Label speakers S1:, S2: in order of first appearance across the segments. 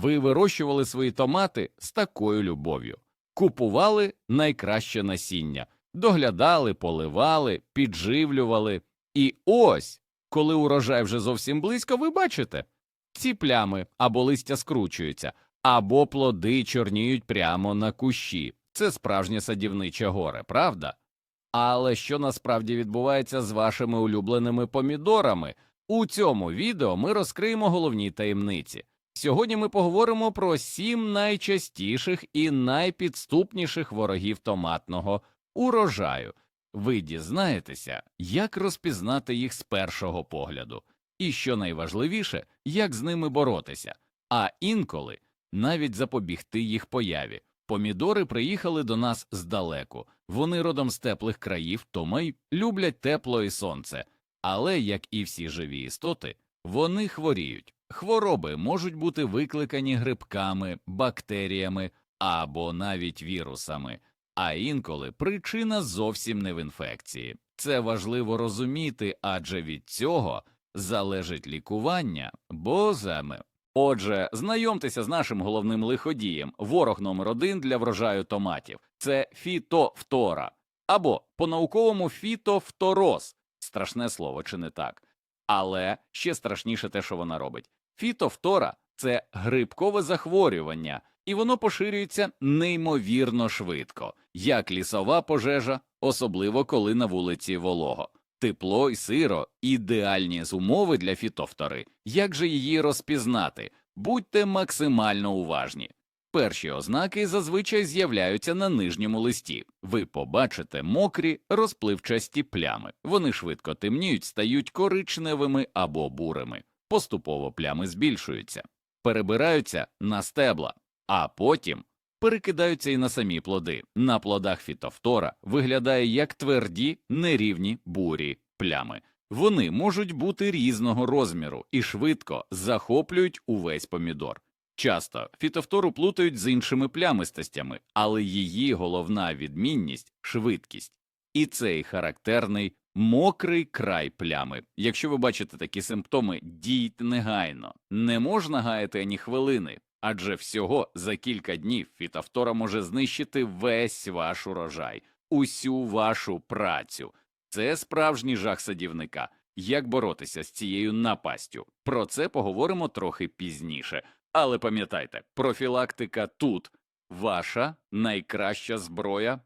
S1: Ви вирощували свої томати з такою любов'ю, купували найкраще насіння, доглядали, поливали, підживлювали. І ось, коли урожай вже зовсім близько, ви бачите ці плями або листя скручуються, або плоди чорніють прямо на кущі. Це справжнє садівниче горе, правда? Але що насправді відбувається з вашими улюбленими помідорами? У цьому відео ми розкриємо головні таємниці. Сьогодні ми поговоримо про сім найчастіших і найпідступніших ворогів томатного урожаю. Ви дізнаєтеся, як розпізнати їх з першого погляду, і що найважливіше, як з ними боротися, а інколи навіть запобігти їх появі. Помідори приїхали до нас здалеку, вони родом з теплих країв, тому й люблять тепло і сонце, але, як і всі живі істоти, вони хворіють. Хвороби можуть бути викликані грибками, бактеріями або навіть вірусами, а інколи причина зовсім не в інфекції. Це важливо розуміти, адже від цього залежить лікування, бо заме. Отже, знайомтеся з нашим головним лиходієм, ворог номер один для врожаю томатів це фітофтора, або по-науковому фітофтороз. Страшне слово, чи не так? Але ще страшніше те, що вона робить. Фітофтора це грибкове захворювання, і воно поширюється неймовірно швидко, як лісова пожежа, особливо коли на вулиці волого. Тепло й сиро ідеальні з умови для фітофтори. Як же її розпізнати? Будьте максимально уважні. Перші ознаки зазвичай з'являються на нижньому листі. Ви побачите мокрі, розпливчасті плями. Вони швидко темніють, стають коричневими або бурими. Поступово плями збільшуються, перебираються на стебла, а потім перекидаються і на самі плоди. На плодах фітофтора виглядає як тверді, нерівні бурі плями. Вони можуть бути різного розміру і швидко захоплюють увесь помідор. Часто фітофтору плутають з іншими плямистостями, але її головна відмінність швидкість. І цей характерний мокрий край плями. Якщо ви бачите такі симптоми, дійте негайно, не можна гаяти ані хвилини, адже всього за кілька днів фітофтора може знищити весь ваш урожай, усю вашу працю. Це справжній жах садівника. Як боротися з цією напастю? Про це поговоримо трохи пізніше. Але пам'ятайте, профілактика тут ваша найкраща зброя.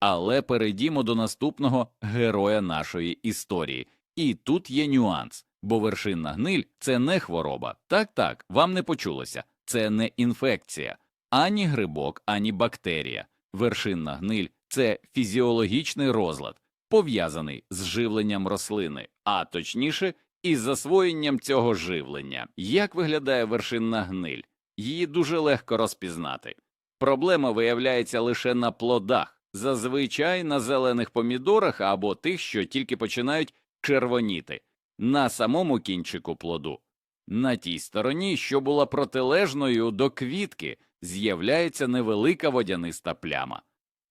S1: Але перейдімо до наступного героя нашої історії. І тут є нюанс, бо вершинна гниль це не хвороба. Так, так, вам не почулося, це не інфекція, ані грибок, ані бактерія. Вершинна гниль це фізіологічний розлад, пов'язаний з живленням рослини, а точніше, із засвоєнням цього живлення. Як виглядає вершинна гниль? Її дуже легко розпізнати. Проблема виявляється лише на плодах, зазвичай на зелених помідорах або тих, що тільки починають червоніти, на самому кінчику плоду. На тій стороні, що була протилежною до квітки, з'являється невелика водяниста пляма.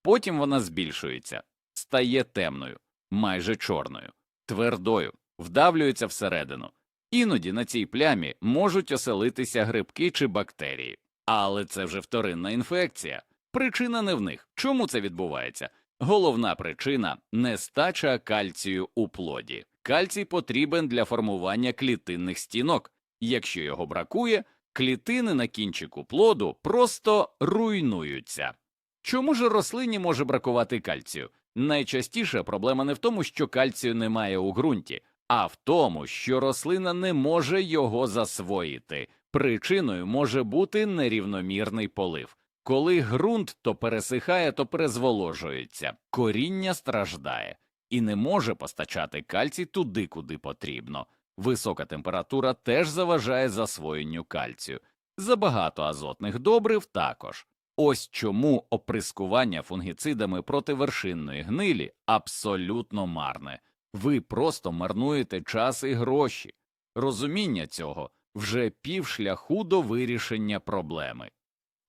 S1: Потім вона збільшується, стає темною, майже чорною, твердою, вдавлюється всередину. Іноді на цій плямі можуть оселитися грибки чи бактерії. Але це вже вторинна інфекція. Причина не в них. Чому це відбувається? Головна причина нестача кальцію у плоді. Кальцій потрібен для формування клітинних стінок. Якщо його бракує, клітини на кінчику плоду просто руйнуються. Чому ж рослині може бракувати кальцію? Найчастіше проблема не в тому, що кальцію немає у ґрунті, а в тому, що рослина не може його засвоїти. Причиною може бути нерівномірний полив. Коли ґрунт то пересихає, то перезволожується, коріння страждає і не може постачати кальцій туди, куди потрібно. Висока температура теж заважає засвоєнню кальцію. Забагато азотних добрив також. Ось чому оприскування фунгіцидами проти вершинної гнилі абсолютно марне. Ви просто марнуєте час і гроші. Розуміння цього вже півшляху до вирішення проблеми.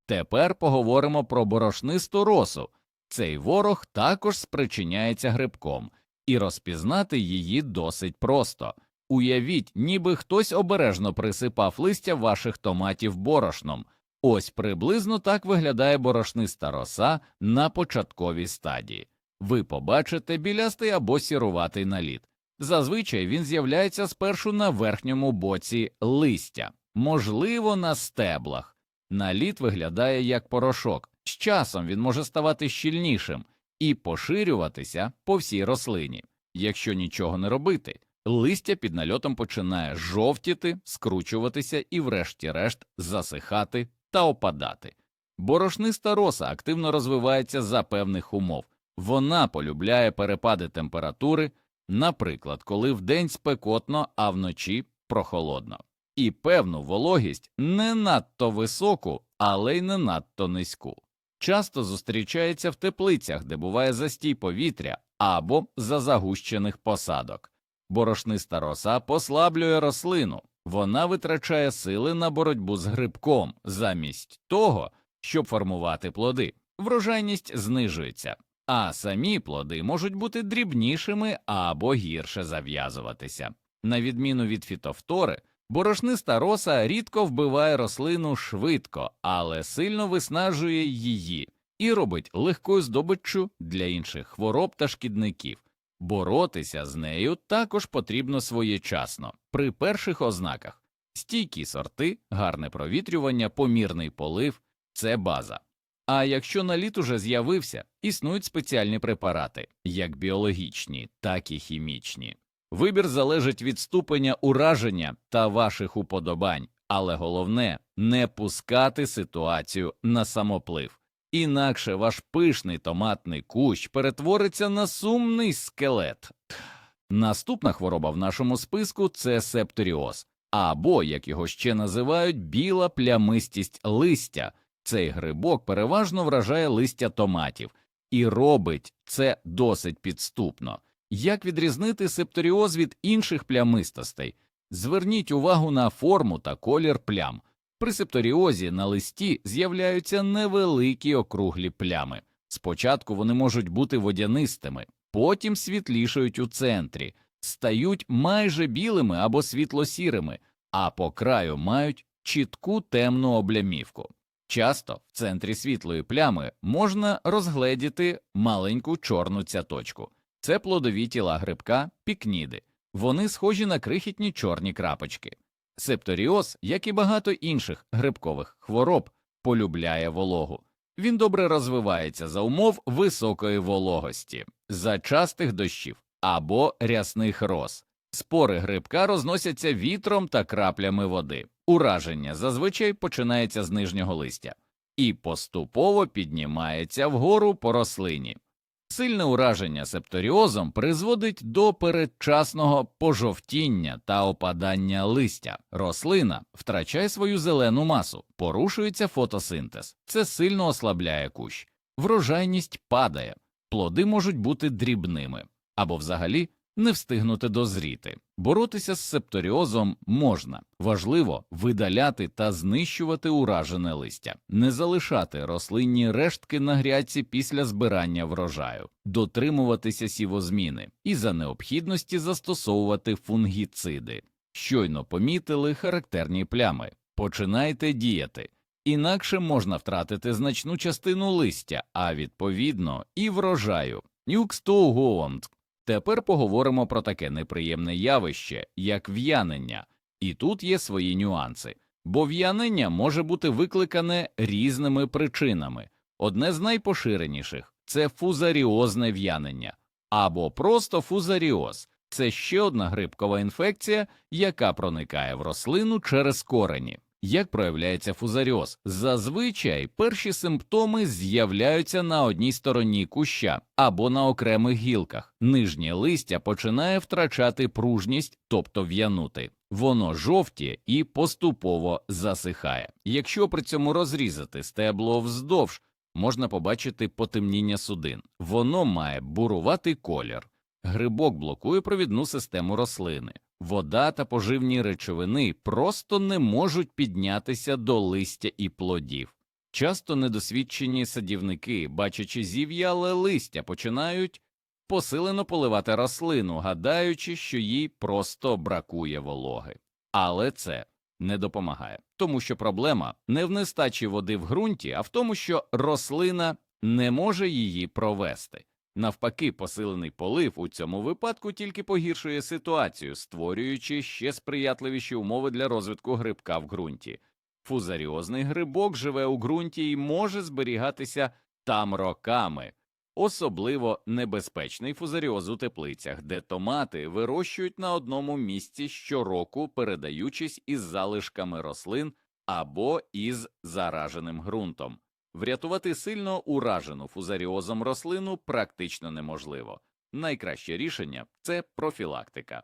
S1: Тепер поговоримо про борошнисту росу. Цей ворог також спричиняється грибком, і розпізнати її досить просто. Уявіть, ніби хтось обережно присипав листя ваших томатів борошном. Ось приблизно так виглядає борошниста роса на початковій стадії. Ви побачите білястий або сіруватий наліт. Зазвичай він з'являється спершу на верхньому боці листя, можливо, на стеблах. Наліт виглядає як порошок. З часом він може ставати щільнішим і поширюватися по всій рослині. Якщо нічого не робити, листя під нальотом починає жовтіти, скручуватися і, врешті-решт, засихати та опадати. Борошниста роса активно розвивається за певних умов. Вона полюбляє перепади температури, наприклад, коли вдень спекотно, а вночі прохолодно, і певну вологість не надто високу, але й не надто низьку. Часто зустрічається в теплицях, де буває застій повітря або за загущених посадок. Борошниста роса послаблює рослину, вона витрачає сили на боротьбу з грибком замість того, щоб формувати плоди. Врожайність знижується, а самі плоди можуть бути дрібнішими або гірше зав'язуватися. На відміну від фітофтори, борошниста роса рідко вбиває рослину швидко, але сильно виснажує її і робить легкою здобиччю для інших хвороб та шкідників. Боротися з нею також потрібно своєчасно, при перших ознаках стійкі сорти, гарне провітрювання, помірний полив це база. А якщо наліт уже з'явився, існують спеціальні препарати, як біологічні, так і хімічні. Вибір залежить від ступеня ураження та ваших уподобань, але головне не пускати ситуацію на самоплив. Інакше ваш пишний томатний кущ перетвориться на сумний скелет. Наступна хвороба в нашому списку це септоріоз, або, як його ще називають, біла плямистість листя. Цей грибок переважно вражає листя томатів і робить це досить підступно. Як відрізнити септоріоз від інших плямистостей? Зверніть увагу на форму та колір плям. При септоріозі на листі з'являються невеликі округлі плями. Спочатку вони можуть бути водянистими, потім світлішають у центрі, стають майже білими або світло-сірими, а по краю мають чітку темну облямівку. Часто в центрі світлої плями можна розгледіти маленьку чорну цяточку. Це плодові тіла грибка пікніди. Вони схожі на крихітні чорні крапочки. Септоріоз, як і багато інших грибкових хвороб, полюбляє вологу. Він добре розвивається за умов високої вологості, за частих дощів або рясних роз. Спори грибка розносяться вітром та краплями води. Ураження зазвичай починається з нижнього листя і поступово піднімається вгору по рослині. Сильне ураження септоріозом призводить до передчасного пожовтіння та опадання листя. Рослина втрачає свою зелену масу, порушується фотосинтез, це сильно ослабляє кущ, врожайність падає, плоди можуть бути дрібними. Або взагалі не встигнути дозріти. Боротися з септоріозом можна, важливо видаляти та знищувати уражене листя, не залишати рослинні рештки на грядці після збирання врожаю, дотримуватися сівозміни і за необхідності застосовувати фунгіциди. Щойно помітили характерні плями, починайте діяти. Інакше можна втратити значну частину листя, а відповідно і врожаю. Нюкстоугонд Тепер поговоримо про таке неприємне явище, як в'янення, і тут є свої нюанси, бо в'янення може бути викликане різними причинами. Одне з найпоширеніших це фузаріозне в'янення, або просто фузаріоз це ще одна грибкова інфекція, яка проникає в рослину через корені. Як проявляється фузаріоз? Зазвичай перші симптоми з'являються на одній стороні куща або на окремих гілках. Нижнє листя починає втрачати пружність, тобто в'янути. Воно жовтіє і поступово засихає. Якщо при цьому розрізати стебло вздовж, можна побачити потемніння судин. Воно має бурувати колір. Грибок блокує провідну систему рослини. Вода та поживні речовини просто не можуть піднятися до листя і плодів. Часто недосвідчені садівники, бачачи зів'яле листя, починають посилено поливати рослину, гадаючи, що їй просто бракує вологи. Але це не допомагає, тому що проблема не в нестачі води в ґрунті, а в тому, що рослина не може її провести. Навпаки, посилений полив у цьому випадку тільки погіршує ситуацію, створюючи ще сприятливіші умови для розвитку грибка в ґрунті. Фузаріозний грибок живе у ґрунті і може зберігатися там роками. Особливо небезпечний фузаріоз у теплицях, де томати вирощують на одному місці щороку, передаючись із залишками рослин або із зараженим ґрунтом. Врятувати сильно уражену фузаріозом рослину практично неможливо. Найкраще рішення це профілактика,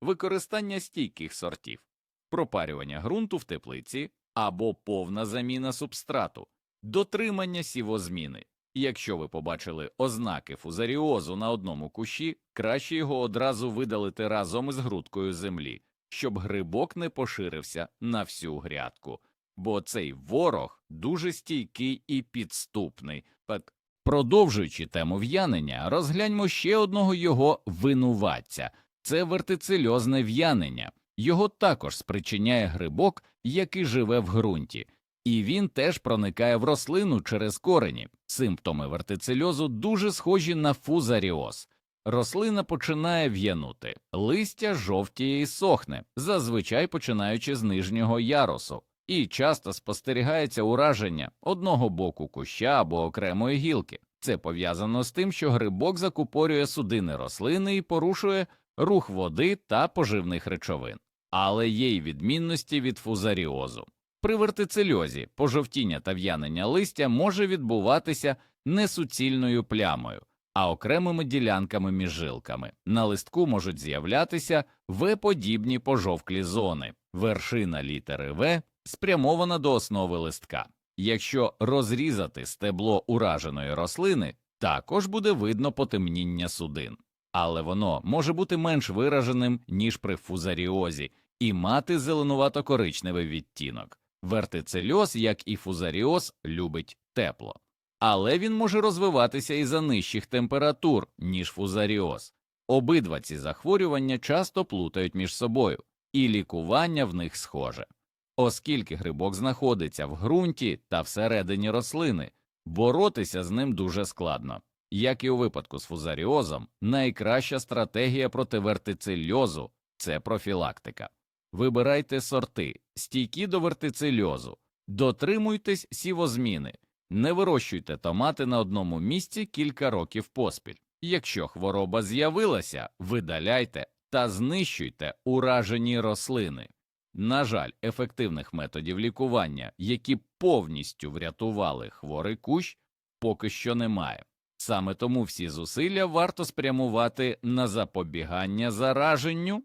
S1: використання стійких сортів, пропарювання ґрунту в теплиці або повна заміна субстрату, дотримання сівозміни. Якщо ви побачили ознаки фузаріозу на одному кущі, краще його одразу видалити разом із грудкою землі, щоб грибок не поширився на всю грядку, бо цей ворог дуже стійкий і підступний. Так, продовжуючи тему в'янення, розгляньмо ще одного його винуватця це вертицельозне в'янення. Його також спричиняє грибок, який живе в ґрунті і він теж проникає в рослину через корені. Симптоми вертицельозу дуже схожі на фузаріоз. Рослина починає в'янути, листя жовтіє і сохне, зазвичай починаючи з нижнього ярусу, і часто спостерігається ураження одного боку куща або окремої гілки. Це пов'язано з тим, що грибок закупорює судини рослини і порушує рух води та поживних речовин, але є й відмінності від фузаріозу. При вертицельозі пожовтіння та в'янення листя може відбуватися не суцільною плямою, а окремими ділянками між жилками. На листку можуть з'являтися В-подібні пожовклі зони, вершина літери В спрямована до основи листка. Якщо розрізати стебло ураженої рослини, також буде видно потемніння судин, але воно може бути менш вираженим, ніж при фузаріозі, і мати зеленувато-коричневий відтінок. Вертицельоз, як і фузаріоз, любить тепло, але він може розвиватися і за нижчих температур, ніж фузаріоз. Обидва ці захворювання часто плутають між собою, і лікування в них схоже. Оскільки грибок знаходиться в ґрунті та всередині рослини, боротися з ним дуже складно. Як і у випадку з фузаріозом, найкраща стратегія проти вертицельозу – це профілактика. Вибирайте сорти, стійкі до вертицельозу, дотримуйтесь сівозміни, не вирощуйте томати на одному місці кілька років поспіль. Якщо хвороба з'явилася, видаляйте та знищуйте уражені рослини. На жаль, ефективних методів лікування, які повністю врятували хворий кущ, поки що немає. Саме тому всі зусилля варто спрямувати на запобігання зараженню.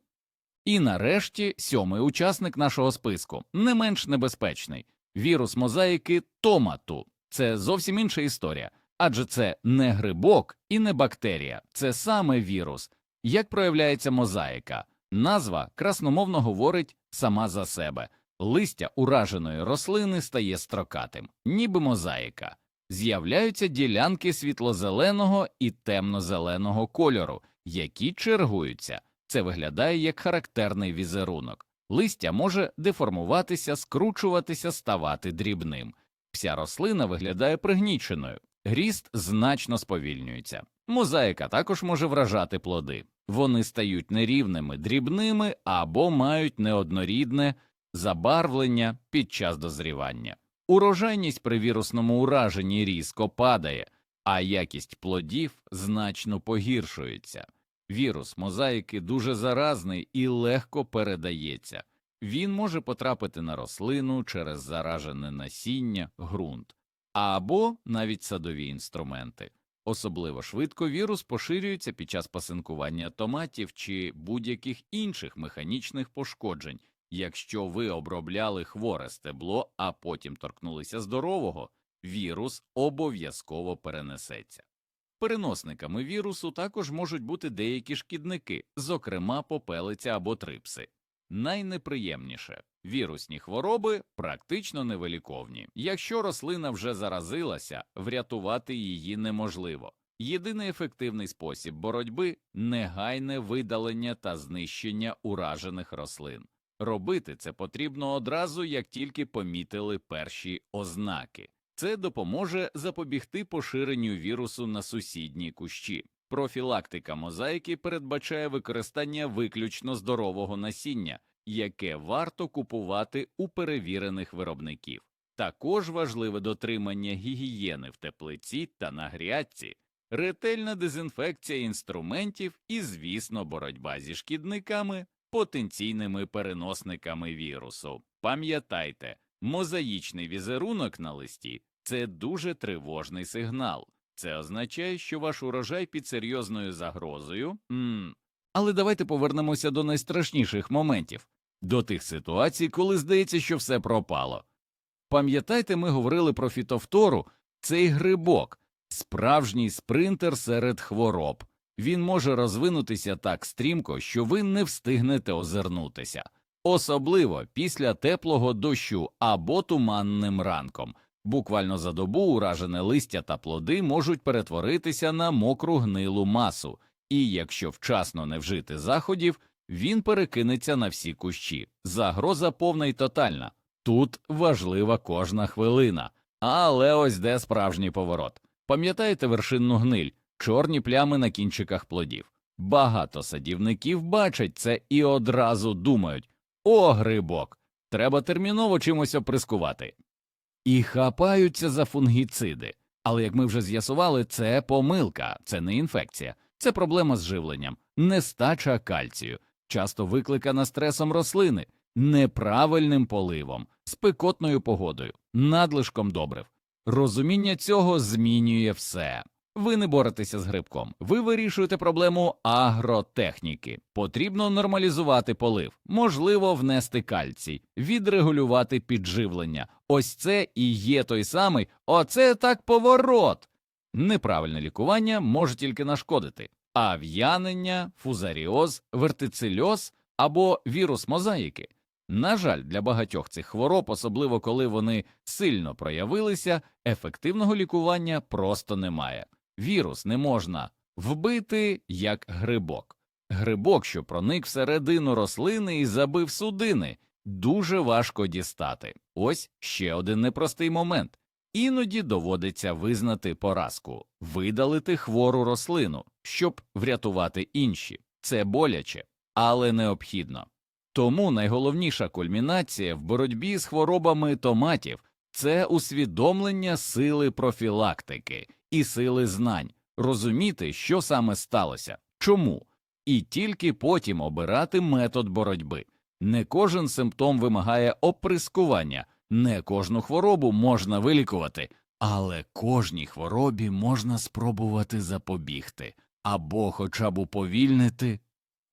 S1: І нарешті сьомий учасник нашого списку не менш небезпечний вірус мозаїки томату. Це зовсім інша історія, адже це не грибок і не бактерія, це саме вірус. Як проявляється мозаїка? Назва красномовно говорить сама за себе. Листя ураженої рослини стає строкатим, ніби мозаїка. З'являються ділянки світло-зеленого і темно-зеленого кольору, які чергуються. Це виглядає як характерний візерунок. Листя може деформуватися, скручуватися, ставати дрібним. Вся рослина виглядає пригніченою, гріст значно сповільнюється. Мозаїка також може вражати плоди. Вони стають нерівними, дрібними або мають неоднорідне забарвлення під час дозрівання. Урожайність при вірусному ураженні різко падає, а якість плодів значно погіршується. Вірус мозаїки дуже заразний і легко передається. Він може потрапити на рослину через заражене насіння, ґрунт або навіть садові інструменти. Особливо швидко вірус поширюється під час пасинкування томатів чи будь-яких інших механічних пошкоджень. Якщо ви обробляли хворе стебло, а потім торкнулися здорового, вірус обов'язково перенесеться. Переносниками вірусу також можуть бути деякі шкідники, зокрема попелиця або трипси. Найнеприємніше вірусні хвороби практично невиліковні. Якщо рослина вже заразилася, врятувати її неможливо. Єдиний ефективний спосіб боротьби негайне видалення та знищення уражених рослин. Робити це потрібно одразу, як тільки помітили перші ознаки. Це допоможе запобігти поширенню вірусу на сусідні кущі. Профілактика мозаїки передбачає використання виключно здорового насіння, яке варто купувати у перевірених виробників. Також важливе дотримання гігієни в теплиці та на грядці, ретельна дезінфекція інструментів і, звісно, боротьба зі шкідниками, потенційними переносниками вірусу. Пам'ятайте, мозаїчний візерунок на листі це дуже тривожний сигнал. Це означає, що ваш урожай під серйозною загрозою. м Але давайте повернемося до найстрашніших моментів, до тих ситуацій, коли здається, що все пропало. Пам'ятайте, ми говорили про фітофтору, цей грибок, справжній спринтер серед хвороб. Він може розвинутися так стрімко, що ви не встигнете озирнутися, особливо після теплого дощу або туманним ранком. Буквально за добу уражене листя та плоди можуть перетворитися на мокру гнилу масу, і якщо вчасно не вжити заходів, він перекинеться на всі кущі. Загроза повна і тотальна. Тут важлива кожна хвилина. Але ось де справжній поворот. Пам'ятаєте вершинну гниль, чорні плями на кінчиках плодів. Багато садівників бачать це і одразу думають о, грибок, треба терміново чимось оприскувати. І хапаються за фунгіциди. Але як ми вже з'ясували, це помилка, це не інфекція, це проблема з живленням, нестача кальцію, часто викликана стресом рослини, неправильним поливом, спекотною погодою, надлишком добрив. Розуміння цього змінює все. Ви не боретеся з грибком, ви вирішуєте проблему агротехніки. Потрібно нормалізувати полив, можливо, внести кальцій, відрегулювати підживлення. Ось це і є той самий, оце так поворот. Неправильне лікування може тільки нашкодити, а в'янення, фузаріоз, вертицильоз або вірус мозаїки. На жаль, для багатьох цих хвороб, особливо коли вони сильно проявилися, ефективного лікування просто немає. Вірус не можна вбити як грибок. Грибок, що проник всередину рослини і забив судини, дуже важко дістати. Ось ще один непростий момент. Іноді доводиться визнати поразку, видалити хвору рослину, щоб врятувати інші. Це боляче, але необхідно. Тому найголовніша кульмінація в боротьбі з хворобами томатів це усвідомлення сили профілактики і сили знань, розуміти, що саме сталося, чому, і тільки потім обирати метод боротьби. Не кожен симптом вимагає оприскування, не кожну хворобу можна вилікувати, але кожній хворобі можна спробувати запобігти або хоча б уповільнити.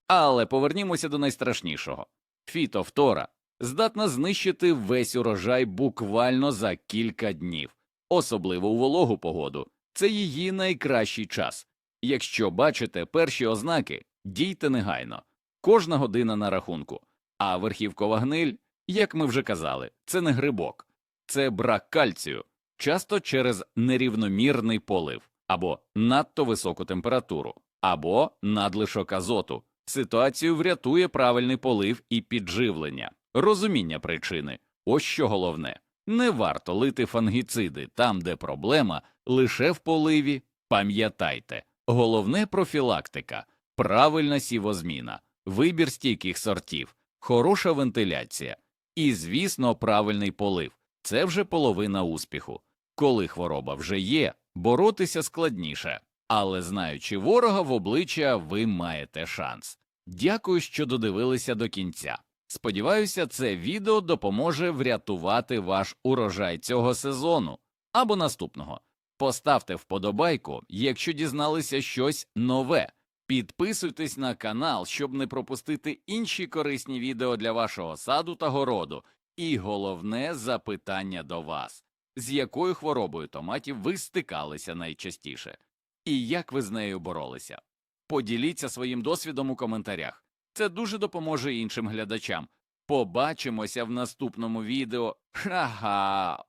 S1: Але повернімося до найстрашнішого фітофтора здатна знищити весь урожай буквально за кілька днів, особливо у вологу погоду. Це її найкращий час. Якщо бачите перші ознаки, дійте негайно, кожна година на рахунку. А верхівкова гниль, як ми вже казали, це не грибок, це брак кальцію, часто через нерівномірний полив, або надто високу температуру, або надлишок азоту. Ситуацію врятує правильний полив і підживлення, розуміння причини. Ось що головне. Не варто лити фангіциди там, де проблема лише в поливі. Пам'ятайте, головне профілактика, правильна сівозміна, вибір стійких сортів, хороша вентиляція і, звісно, правильний полив. Це вже половина успіху. Коли хвороба вже є, боротися складніше, але знаючи ворога в обличчя, ви маєте шанс. Дякую, що додивилися до кінця. Сподіваюся, це відео допоможе врятувати ваш урожай цього сезону або наступного. Поставте вподобайку, якщо дізналися щось нове. Підписуйтесь на канал, щоб не пропустити інші корисні відео для вашого саду та городу. І головне запитання до вас: з якою хворобою томатів ви стикалися найчастіше, і як ви з нею боролися? Поділіться своїм досвідом у коментарях. Це дуже допоможе іншим глядачам. Побачимося в наступному відео. Ха-ха!